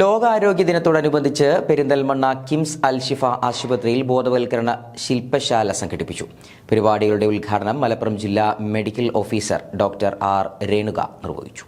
ലോകാരോഗ്യ ദിനത്തോടനുബന്ധിച്ച് പെരിന്തൽമണ്ണ കിംസ് അൽ ഷിഫ ആശുപത്രിയിൽ ബോധവൽക്കരണ ശില്പശാല സംഘടിപ്പിച്ചു. പരിപാടികളുടെ ഉദ്ഘാടനം മലപ്പുറം ജില്ലാ medical officer doctor R Renuka നിർവഹിച്ചു.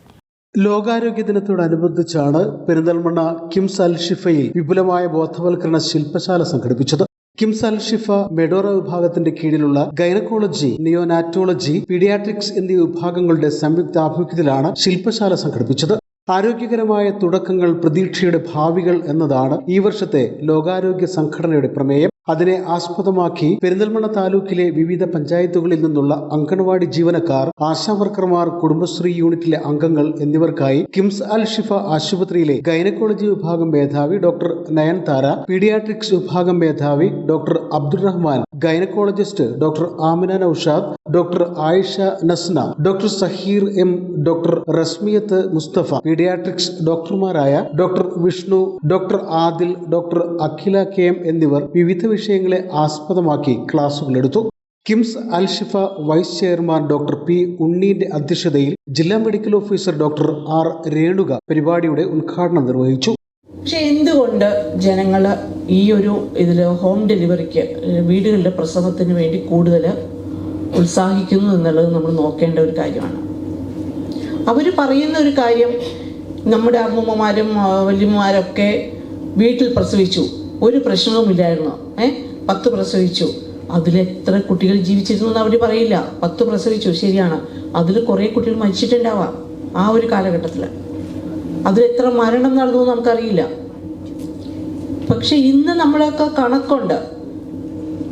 ലോകാരോഗ്യ ദിനത്തോടനുബന്ധിച്ചാണ് പെരിന്തൽമണ്ണ കിംസ് അൽ ഷിഫയിൽ വിപുലമായ ബോധവൽക്കരണ ശില്പശാല സംഘടിപ്പിച്ചത്. കിംസ് അൽ ഷിഫ മെഡോറ വിഭാഗത്തിന്റെ കീഴിലുള്ള ഗൈനക്കോളജി നിയോനാറ്റോളജി പീഡിയാട്രിക്സ് എന്നീ വിഭാഗങ്ങളുടെ സംയുക്താഭിമുഖ്യത്തിലാണ് ശില്പശാല സംഘടിപ്പിച്ചത്. ആരോഗ്യകരമായ തുടക്കങ്ങൾ പ്രതീക്ഷയുടെ ഭാവികൾ എന്നതാണ് ഈ വർഷത്തെ ലോകാരോഗ്യ സംഘടനയുടെ പ്രമേയം. അതിനെ ആസ്പദമാക്കി പെരിന്തൽമണ്ണ താലൂക്കിലെ വിവിധ പഞ്ചായത്തുകളിൽ നിന്നുള്ള അങ്കണവാടി ജീവനക്കാർ ആശാവർക്കർമാർ കുടുംബശ്രീ യൂണിറ്റിലെ അംഗങ്ങൾ എന്നിവർക്കായി കിംസ് അൽ ഷിഫ ആശുപത്രിയിലെ ഗൈനക്കോളജി വിഭാഗം മേധാവി ഡോക്ടർ നയൻതാര പീഡിയാട്രിക്സ് വിഭാഗം മേധാവി doctor Abdurahman gynaecologist doctor Amina Noushad doctor Ayisha Nasna doctor Saheer M doctor Rasmiyath Musthafa pediatrics ഡോക്ടർമാരായ doctor Vishnu doctor Adil doctor Akhila K M എന്നിവർ വിവിധ വിഷയങ്ങളെ ആസ്പദമാക്കി ക്ലാസുകൾ എടുത്തു KIMS Alshifa vice chairman doctor P ഉണ്ണീന്റെ അധ്യക്ഷതയിൽ ജില്ലാ medical officer doctor R Renuka പരിപാടിയുടെ ഉദ്ഘാടനം നിർവഹിച്ചു. പക്ഷെ എന്തുകൊണ്ട് ജനങ്ങൾ ഈ ഒരു ഇതിൽ ഹോം ഡെലിവറിക്ക് വീടുകളിലെ പ്രസവത്തിന് വേണ്ടി കൂടുതൽ ഉത്സാഹിക്കുന്നു എന്നുള്ളത് നമ്മൾ നോക്കേണ്ട ഒരു കാര്യമാണ്. അവർ പറയുന്ന ഒരു കാര്യം നമ്മുടെ അമ്മൂമ്മമാരും വല്യമ്മമാരൊക്കെ വീട്ടിൽ പ്രസവിച്ചു. ഒരു പ്രശ്നവുമില്ലായിരുന്നു. ഏ? പത്ത് പ്രസവിച്ചു. അതിലെത്ര കുട്ടികൾ ജീവിച്ചിരുന്നു എന്ന് അവർ പറയില്ല. പത്ത് പ്രസവിച്ചു. ശരിയാണ്. അതിൽ കുറേ കുട്ടികൾ മരിച്ചിട്ടുണ്ടാവാം ആ ഒരു കാലഘട്ടത്തിൽ. അതിലെത്ര മരണം നടന്നു നമുക്കറിയില്ല. പക്ഷെ ഇന്ന് നമ്മളൊക്കെ കണക്കുണ്ട്.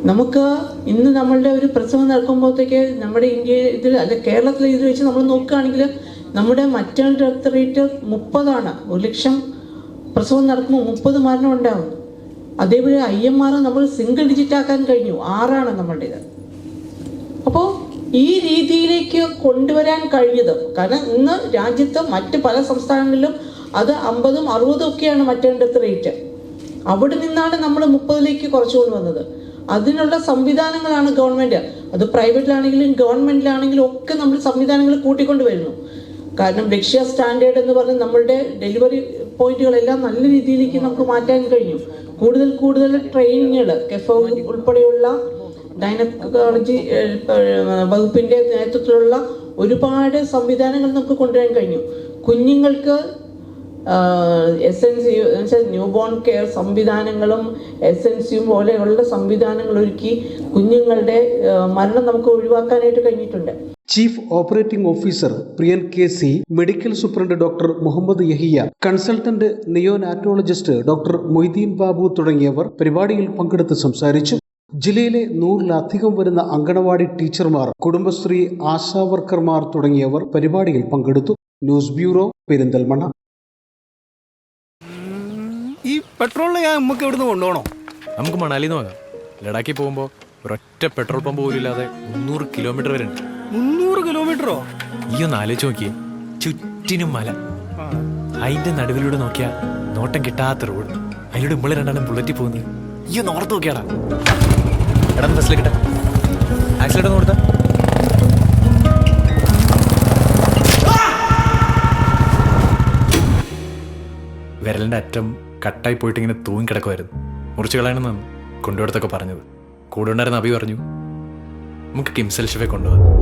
നമുക്ക് ഇന്ന് നമ്മളുടെ ഒരു പ്രസവം നടക്കുമ്പോഴത്തേക്ക് നമ്മുടെ ഇന്ത്യ ഇതിൽ അല്ലെ കേരളത്തിലെ ഇത് വെച്ച് നമ്മൾ നോക്കുകയാണെങ്കിൽ നമ്മുടെ മറ്റേ ഡെത്ത് റേറ്റ് മുപ്പതാണ്. ഒരു ലക്ഷം പ്രസവം നടക്കുമ്പോൾ മുപ്പത് മരണം ഉണ്ടാവും. അതേപോലെ ഐ എം ആർ നമ്മൾ സിംഗിൾ ഡിജിറ്റ് ആക്കാൻ കഴിഞ്ഞു. ആറാണ് നമ്മളുടെ ഇത് അപ്പോൾ ഈ രീതിയിലേക്ക് കൊണ്ടുവരാൻ കഴിഞ്ഞത് കാരണം ഇന്ന് രാജ്യത്ത് മറ്റ് പല സംസ്ഥാനങ്ങളിലും അത് അമ്പതും അറുപതും ഒക്കെയാണ് മറ്റേണ്ടത് റേറ്റ് അവിടെ നിന്നാണ് നമ്മൾ മുപ്പതിലേക്ക് കുറച്ചുകൊണ്ട് വന്നത്. അതിനുള്ള സംവിധാനങ്ങളാണ് ഗവൺമെന്റ് അത് പ്രൈവറ്റിലാണെങ്കിലും ഗവൺമെന്റിലാണെങ്കിലും ഒക്കെ നമ്മൾ സംവിധാനങ്ങൾ കൂട്ടിക്കൊണ്ടുവരുന്നു. കാരണം ലക്ഷ്യ സ്റ്റാൻഡേർഡ് എന്ന് പറഞ്ഞ് നമ്മളുടെ ഡെലിവറി പോയിന്റുകളെല്ലാം നല്ല രീതിയിലേക്ക് നമുക്ക് മാറ്റാൻ കഴിഞ്ഞു കൂടുതൽ കൂടുതൽ ട്രെയിനിങ്ങുകൾ കെഫോ ഉൾപ്പെടെയുള്ള ഗൈനക്കോളജി വകുപ്പിന്റെ നേതൃത്വത്തിലുള്ള ഒരുപാട് സംവിധാനങ്ങൾ നമുക്ക് കൊണ്ടുവരാൻ കഴിഞ്ഞു കുഞ്ഞുങ്ങൾക്ക് S N C new born care സംവിധാനങ്ങളും എസ് എൻ സിയും പോലെയുള്ള സംവിധാനങ്ങൾ ഒരുക്കി കുഞ്ഞുങ്ങളുടെ മരണം നമുക്ക് ഒഴിവാക്കാനായിട്ട് കഴിഞ്ഞിട്ടുണ്ട്. Chief operating officer Priyan K C medical superintendent doctor Muhammad Yahiya consultant neonatologist doctor Moideen Babu തുടങ്ങിയവർ പരിപാടിയിൽ പങ്കെടുത്ത് സംസാരിച്ചു. ജില്ലയിലെ നൂറിലധികം വരുന്ന അങ്കണവാടി ടീച്ചർമാർ കുടുംബശ്രീ ആശാവർക്കർമാർ തുടങ്ങിയവർ പരിപാടിയിൽ പങ്കെടുത്തു. News bureau Perinthalmanna. ഈ പെട്രോളിന് ഞാൻ നമുക്ക് ഇവിടുന്ന് കൊണ്ടുപോകണോ? നമുക്ക് മണാലിന്ന് വാങ്ങാം ലഡാക്കിൽ പോകുമ്പോൾ ഒരൊറ്റ പെട്രോൾ പമ്പ് പോലും ഇല്ലാതെ മുന്നൂറ് കിലോമീറ്റർ വരെ ഉണ്ട് മുന്നൂറ് കിലോമീറ്ററോ? ഈ ഒന്ന് ആലോചിച്ച് നോക്കിയേ. ചുറ്റിനും മല. അതിന്റെ നടുവിലൂടെ നോക്കിയാ നോട്ടം കിട്ടാത്ത റോഡ്. അതിലൂടെ ഇമ്മൾ രണ്ടാളും ബുള്ളറ്റ് പോകുന്നത്. ഈ ഒന്ന് ഓർത്ത് നോക്കിയാടാ. എടാ ബസ്സിൽ കിട്ട ആക്സിഡന്റ് കൊടുത്താ. വിരലിന്റെ അറ്റം കട്ടായി പോയിട്ട് ഇങ്ങനെ തൂങ്ങി കിടക്കുമായിരുന്നു മുറിച്ച് കളയണമെന്നാണ് കൊണ്ടുപോടത്തൊക്കെ പറഞ്ഞത്. കൂടെ ഉണ്ടായിരുന്ന അഭി പറഞ്ഞു നമുക്ക് കിംസൽ ഷിഫെ കൊണ്ടുപോകാം